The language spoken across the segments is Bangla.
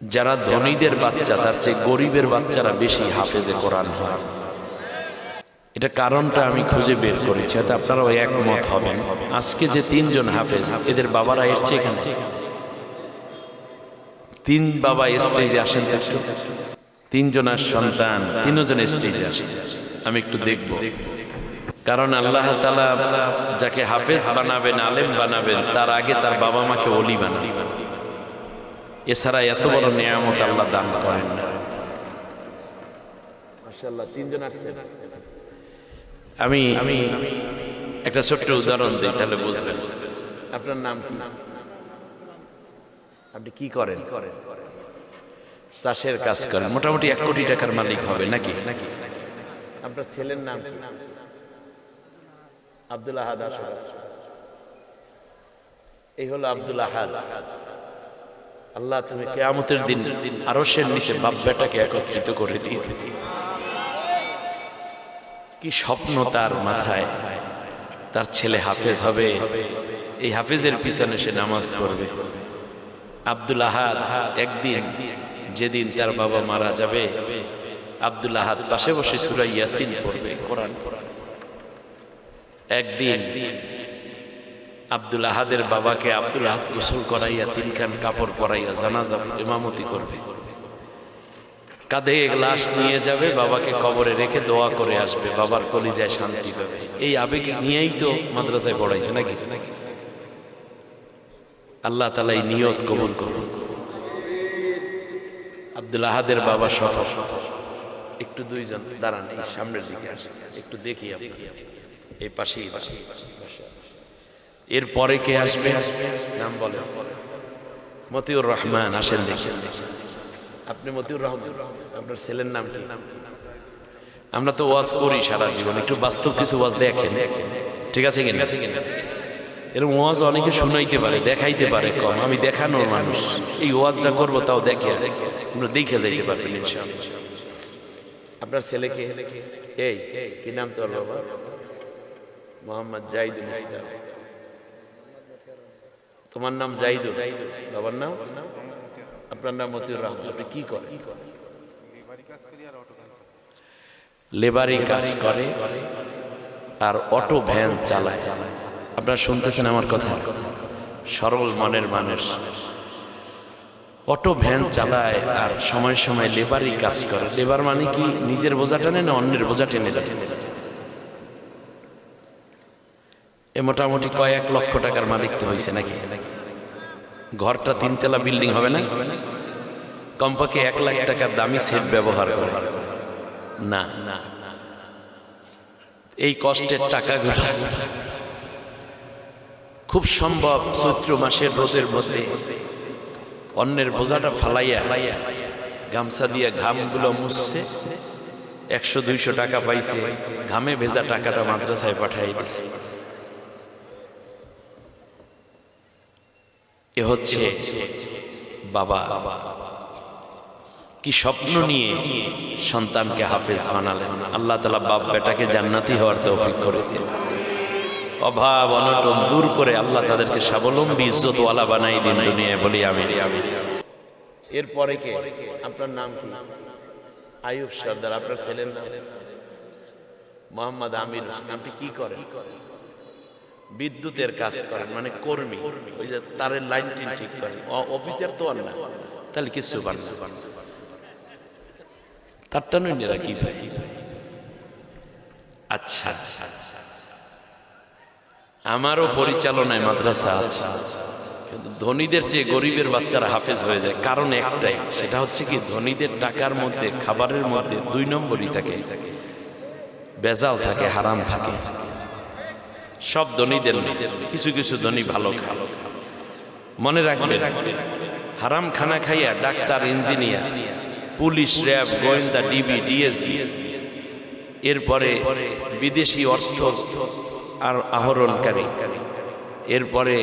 যারা ধনীদের বাচ্চা, তার চেয়ে গরিবের বাচ্চারা বেশি হাফেজে কোরআন হয়। এটা কারণটা আমি খুঁজে বের করেছি যাতে আপনারাও একমত হবেন। আজকে যে তিনজন হাফেজ, এদের বাবারা এসছে এখানে তিন বাবা স্টেজে আসেন তিনজনের সন্তান, তিনজন স্টেজে আসেন আমি একটু দেখব। কারণ আল্লাহ তালা যাকে হাফেজ বানাবেন, আলেম বানাবেন, তার আগে তার বাবা মাকে অলি বানাবেন এছাড়া এত বড় নিয়ামত আল্লাহ দান করেন না। আমি আমি একটা ছোট্ট উদাহরণ দিই তাহলে বুঝবেন। আপনার নাম কি? আপনি কি করেন? চাষের কাজ করেন। মোটামুটি এক কোটি টাকার মালিক হবে নাকি? নাকি আপনার ছেলের নাম? আব্দুল আহাদ এই হলো আব্দুল আহাদ। আল্লাহ, তুমি কেয়ামতের দিন আরও সে নিচে বাপ বেটাকে একত্রিত করে দিয়ে কি স্বপ্ন তার মাথায়, তার ছেলে হাফেজ হবে, এই হাফেজের পিছনে সে নামাজ পড়বে। আব্দুল আহাদ একদিন, যেদিন তার বাবা মারা যাবে, আব্দুল আহাদ পাশে বসে সুরা ইয়াসিন পড়বে, কোরআন একদিন আব্দুল আহাদের বাবাকে আব্দুল আহাদ গোসল করাইয়া তিনখান কাপড় পরাইয়া জানাজা ইমামতি করবে। কাঁধে গ্লাস নিয়ে যাবে, বাবাকে কবরে রেখে দোয়া করে আসবে, বাবার কলিজায় শান্তি পাবে। এই আবেগ নিয়েই তো মাদ্রাসায় পড়াইছে নাকি? আল্লাহ তালা এই নিয়ত কবুল করুন। আব্দুল আহাদের বাবা সফর একটু দুইজন, দাঁড়ান, এই সামনের দিকে আসেন। একটু দেখি এই পাশেই পাশে এর পরে কে আসবে? নাম বলে মতিউর রহমান, আসেন দেখেন আপনি মতিউর রহমান? আপনার ছেলের নাম আমরা তো ওয়াজ করি সারা জীবন, একটু বাস্তব কিছু ওয়াজ দেখেন। ঠিক আছে কিনা? এরকম ওয়াজ অনেকে শুনাইতে পারে, দেখাইতে পারে কম। আমি দেখানোর মানুষ। এই ওয়াজ যা করব তাও দেখে আমরা দেখে যাইতে পারবেন ইনশাআল্লাহ। আপনার ছেলেকে এই, কি নাম তোর বাবা? মোহাম্মদ জাহিদুল ইসলাম। তোমার নাম জাহিদুল বাবার নাম? আপনার নাম মতিউর রহমান। আপনি কি করেন? লেবারি কাজ করে আর অটো ভ্যান চালায়। আপনারা শুনতেছেন আমার কথা? সরল মনের মানুষ। অটো ভ্যান চালায় আর সময় সময় লেবারই কাজ করে। লেবার মানে কি? নিজের বোঝা টেনে না অন্যের বোঝা টেনে যায় এ মোটামুটি কয়েক লক্ষ টাকার মালিক তো হয়েছে নাকি? ঘরটা তিনতলা বিল্ডিং হবে না? কমপক্ষে এক লাখ টাকার দামি সেট ব্যবহার করে। না। এই কষ্টের টাকাগুলো খুব সম্ভব চৈত্র মাসের রোদের মধ্যে অন্যের বোঝাটা ফালাইয়া গামছা দিয়ে ঘামগুলো মুছছে, একশো দুইশো টাকা পাইছে, ঘামে ভেজা টাকাটা মাদ্রাসায় পাঠাই দিছে। এ হচ্ছে বাবা। কি স্বপ্ন নিয়ে সন্তানকে হাফেজ বানালেন। আল্লাহ তালা বাপ বেটাকে জান্নাতি হওয়ার তৌফিক করে দিন অভাব, অনটন দূর করে আল্লাহ তাদেরকে স্বাবলম্বী ইজ্জতওয়ালা বানাই দিন দুনিয়ায় বলি আমি। এরপরে কে? আপনার নাম কি? আয়ুব সর্দার আপনার নাম? মোহাম্মদ আমির। আপনি কি করেন? বিদ্যুতের কাজ করেন মানে কর্মী। ওই যে তারের লাইন টিন ঠিক করেন। অফিসার তো আর না। তাহলে কিছু কি আচ্ছা আচ্ছা আচ্ছা। আমারও পরিচালনায় মাদ্রাসা আছে। কিন্তু ধনীদের চেয়ে গরিবের বাচ্চারা হাফেজ হয়ে যায়। কারণ একটাই, সেটা হচ্ছে কি ধনীদের টাকার মধ্যে, খাবারের মধ্যে দুই নম্বরই থাকে। বেজাল থাকে, হারাম থাকে। সব ধনীদের নেই কিছু কিছু ধনী ভালো খায়। মনে রাখবেন, হারাম খানা খাইয়া ডাক্তার, ইঞ্জিনিয়ার, পুলিশ, র্যাব, গোয়েন্দা, ডিবি, ডিএসবি, এরপরে বিদেশি অর্থ আর আহরণকারী, এরপরে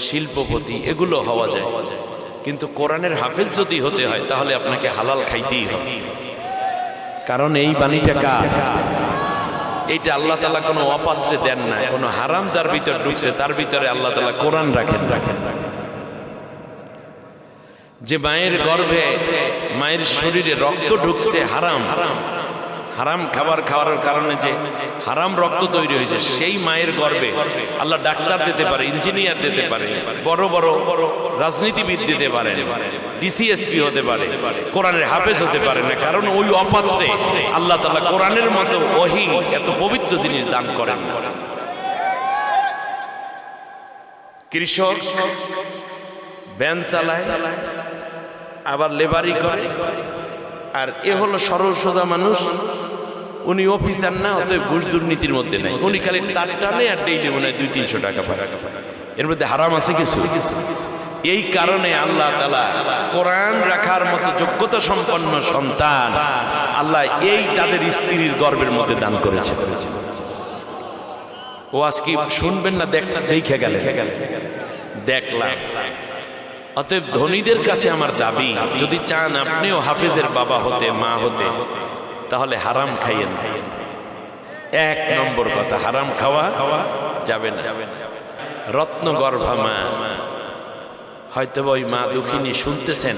শিল্পপতি, এগুলো হওয়া যায়। কিন্তু কোরআনের হাফেজ যদি হতে হয়, তাহলে আপনাকে হালাল খাইতেই হবে। কারণ এই বাণীটা কার? এইটা আল্লাহ তালা কোনো অপাত্রে দেন না, কোনো হারাম যার ভিতরে ঢুকছে, তার ভিতরে আল্লাহ তালা কোরআন রাখেন। রাখেন রাখেন যে মায়ের গর্ভে, মায়ের শরীরে রক্ত ঢুকছে হারাম হারাম। খাবার খাওয়ার কারণে যে হারাম রক্ত তৈরি হয়েছে, সেই মায়ের গর্ভে আল্লাহ ডাক্তার দিতে পারে, ইঞ্জিনিয়ার দিতে পারে, বড় বড় রাজনীতিবিদ দিতে পারে ডিসিএসপি হতে পারে, কোরআনের হাফেজ হতে পারে না, কারণ ওই অপাত্রে আল্লাহ তালা কোরআনের মতো ওহি, এত পবিত্র জিনিস দান করেন। কৃষক ভ্যান চালায়, আবার লেবারি করে, আর এ হলো সরল সোজা মানুষ উনি অফিসার না, অতএব ঘুষ দুর্নীতির মধ্যে নাই। উনি খালি তার টানে আর ডেইলি মনে হয় দুই, তিনশো টাকা পায়। এর মধ্যে হারাম আছে কিছু? এই কারণে আল্লাহ তালা কোরআন রাখার মতো যোগ্যতা সম্পন্ন সন্তান আল্লাহ এই তাদের স্ত্রীর গর্বের মধ্যে দান করেছে। ও আজকে শুনবেন না? দেখ, দেখে গেলে দেখলাম। অতএব ধনীদের কাছে আমার দাবি, যদি চান আপনিও হাফেজের বাবা হতে, মা হতে তাহলে হারাম খাইয়েন না। এক নম্বর কথা, হারাম খাওয়া খাওয়া যাবে না। রত্ন গর্ভা মা হয়তো ওই মা দুঃখিনী শুনতেছেন,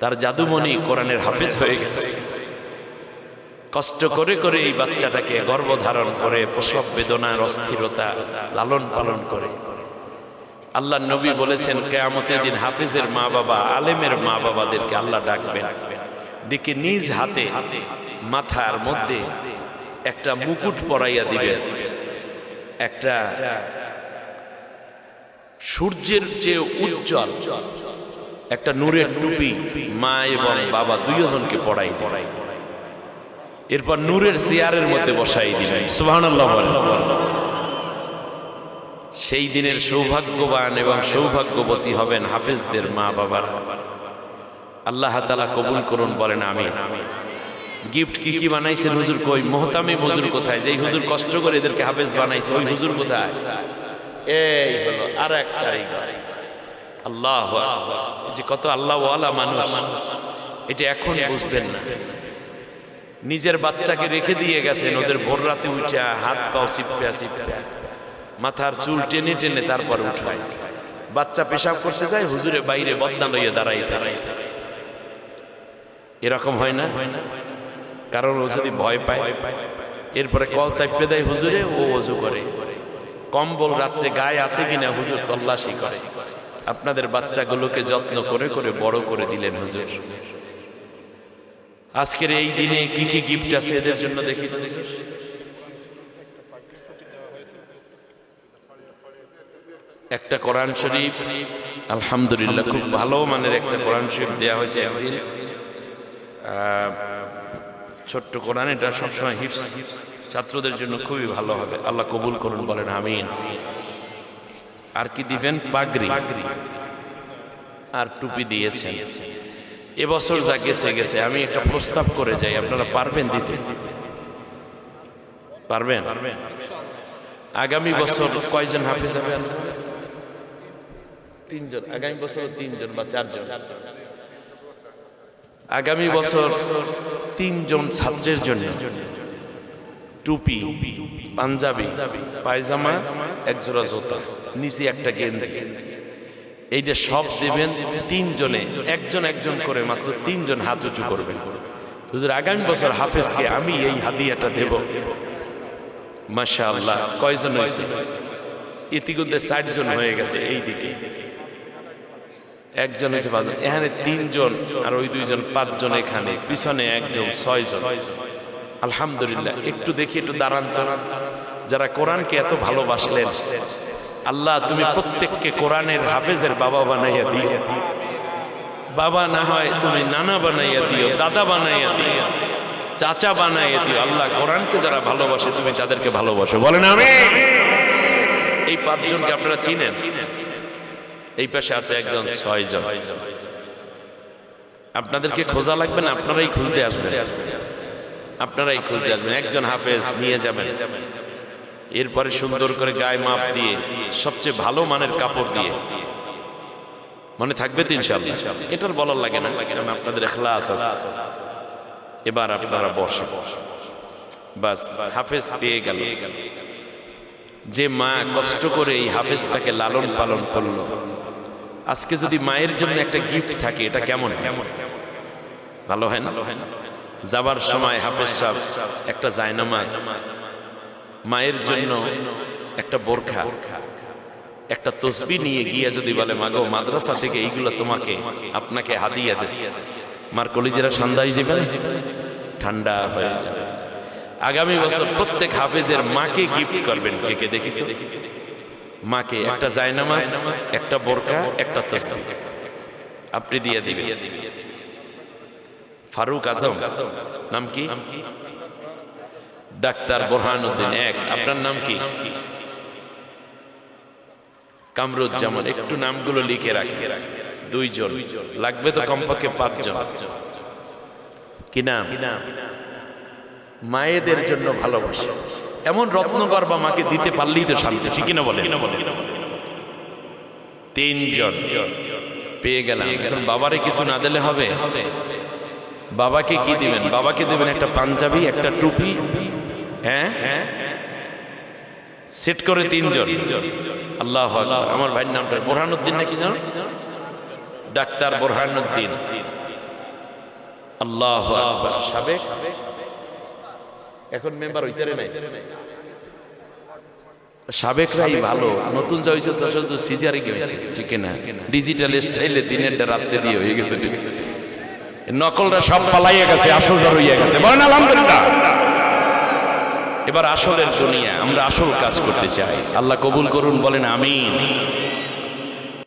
তার জাদুমণি কোরআনের হাফেজ হয়ে গেছে। কষ্ট করে করে এই বাচ্চাটাকে গর্ভধারণ করে প্রসব বেদনার অস্থিরতা লালন পালন করে। আল্লাহ নবী বলেছেন, কেয়ামতের দিন হাফিজের মা বাবা, আলেমের মা বাবাদেরকে আল্লাহ ডাকবেন। ডেকে নিজ হাতে, মাথার মধ্যে একটা মুকুট পরাইয়া দিবেন। একটা সূর্যের চেয়ে উজ্জ্বল, একটা নূরের টুপি মা এবং বাবা দুইজনকে পড়াই পড়াই এরপর নূরের চেয়ারের মধ্যে বসাই সুবহানাল্লাহ সেই দিনের সৌভাগ্যবান এবং সৌভাগ্যবতী হবেন হাফেজদের মা বাবার আল্লাহ তালা কবুল করুন বলেন আমি গিফট কি কি বানাইছেন হুজুর কই? মোহতামি হুজুর কোথায়? যেই হুজুর কষ্ট করে এদেরকে হাফেজ বানাইছে, ওই হুজুর কোথায়? এই হলো আর এক আল্লাহ যে কত আল্লাহ ওয়ালা মানুষ। এটা এখন বুঝবেন না। নিজের বাচ্চাকে রেখে দিয়ে গেছেন, ওদের ভোর রাতে উঠা হাত পাও সিপা সিপা মাথার চুল টেনে টেনে তারপর উঠায়। বাচ্চা পেশাব করতে যায়, হুজুরে বাইরে বদনা লইয়ে দাঁড়াই থাকে। এরকম হয় না? কারণ ও যদি ভয় পায়, এরপরে কল চাপতে দেয়, হুজুরে, ও অজু করে। কম্বল রাত্রে গায়ে আছে কিনা, হুজুর তল্লাশি করে। আপনাদের বাচ্চাগুলোকে যত্ন করে করে, বড় করে দিলেন হুজুর। আজকের এই দিনে কি কি গিফট আছে এদের জন্য দেখি? একটা কোরআন শরীফ, আলহামদুলিল্লাহ, খুব ভালো মানের একটা কোরআন শরীফ দেওয়া হয়েছে। একদিন ছোট্ট কোরআন, এটা সবসময় হিপস ছাত্রদের জন্য খুবই ভালো হবে। আল্লাহ কবুল করুন, বলেন আমিন। আর কি দিবেন? পাগড়ি। আর টুপি দিয়েছেন। এবছর যা গেছে গেছে। আমি একটা প্রস্তাব করে যাই, আপনারা পারবেন দিতে? পারবেন? আগামী বছর কয়জন হাফিজ হবে? তিনজন। আগামী বছর তিনজন বা চারজন। আগামী বছর তিনজন ছাত্রের জন্য টুপি, পাঞ্জাবি, পায়জামা, একজোড়া জোতা, নিচে একটা গেঞ্জি। এইটা সব দেবেন তিনজনে, একজন একজন করে মাত্র তিনজন হাত উঁচু করবেন। হুজুর, আগামী বছর হাফেজকে আমি এই হাদিয়াটা দেব। মাশা আল্লাহ কয়জন হয়েছে? ইতিমধ্যে ষাট জন হয়ে গেছে এই দিকে। একজন হয়েছে পাঁচজন। এখানে তিনজন আর ওই দুইজন পাঁচজন এখানে। পিছনে একজন ছয়জন। আলহামদুলিল্লাহ একটু দেখি একটু দাঁড়ান যারা কোরআনকে এত ভালোবাসলেন আল্লাহ তুমি প্রত্যেককে কোরআনের হাফেজের বাবা বানাইয়া দিও। বাবা না হয় তুমি নানা বানাইয়া দিও দাদা বানাইয়া দিও চাচা বানাইয়া দিও। আল্লাহ কোরআনকে যারা ভালোবাসে তুমি তাদেরকে ভালোবাসো। বলেন আমি এই পাঁচজনকে আপনারা চিনেন চিনেন। এই পাশে আছে একজন ছয় ছয়জন। আপনাদেরকে খোঁজা লাগবে না? আপনারাই খুঁজতে আসবেন। আপনারাই খুঁজতে আসবেন। একজন হাফেজ নিয়ে যাবেন। এরপরে সুন্দর করে গায়ে মাপ দিয়ে, সবচেয়ে ভালো মানের কাপড় দিয়ে। মনে থাকবে তো ইনশাল্লাহ এটার বলার লাগে না, কারণ আপনাদের এখলাস আছে। এবার আপনারা বসে বাস, হাফেজ পেয়ে গেল। যে মা কষ্ট করে এই হাফেজটাকে লালন পালন করল। আজকে যদি মায়ের জন্য একটা গিফট থাকে এটা কেমন কেমন ভালো হয় না? যাবার সময় হাফেজ সাহেব একটা জায়নামাজ মায়ের জন্য একটা বোরখা একটা তসবি নিয়ে গিয়ে যদি বলে মাগো মাদ্রাসা থেকে এইগুলো তোমাকে আপনাকে হাদিয়া দেছে। মার কলিজেরা ঠান্ডাই যাবে? ঠান্ডা হয়ে যাবে। আগামী বছর প্রত্যেক হাফেজের মাকে গিফট করবেন কে কে দেখি তো? মাকে একটা জায়নামাজ একটা বোরকা একটা তসবি। আপনি দিয়ে দিবেন। ফারুক আজম নাম কি? ডাক্তার বোরহানুদ্দিন এক। আপনার নাম কি? কামরুজ্জামান। একটু নামগুলো লিখে রাখি। দুইজন। লাগবে তো কমপক্ষে পাঁচজন। কি নাম? মায়েদের জন্য ভালোবাসা। এমন রত্নগর বা মাকে দিতে পারলেই তো শান্তি ঠিক কিনা বলে তিনজন পেয়ে গেলাম। এখন বাবারে কিছু না দিলে হবে? বাবাকে কি দিবেন? বাবাকে দেবেন একটা পাঞ্জাবি একটা টুপি হ্যাঁ? হ্যাঁ সেট করে তিনজন। আল্লাহ। আমার ভাইয়ের নামটা বোরহানুদ্দিন নাকি জানো? ডাক্তার বোরহানুদ্দিন। আল্লাহ। সাবেক? এখন মেম্বার হইতারে নাই। সাবেকরাই ভালো নতুন যা হয়েছে তো শুধু সিজারে গেছে ঠিক না ডিজিটাল স্টাইলে দিনেরটা রাত্রে দিয়ে হয়ে গেছে ঠিক। নকলরা সব পালাইয়া গেছে আসলটা রইয়া গেছে। বলেন আলহামদুলিল্লাহ। এবার আসলের দুনিয়া আমরা আসল কাজ করতে চাই। আল্লাহ কবুল করুন বলেন আমিন।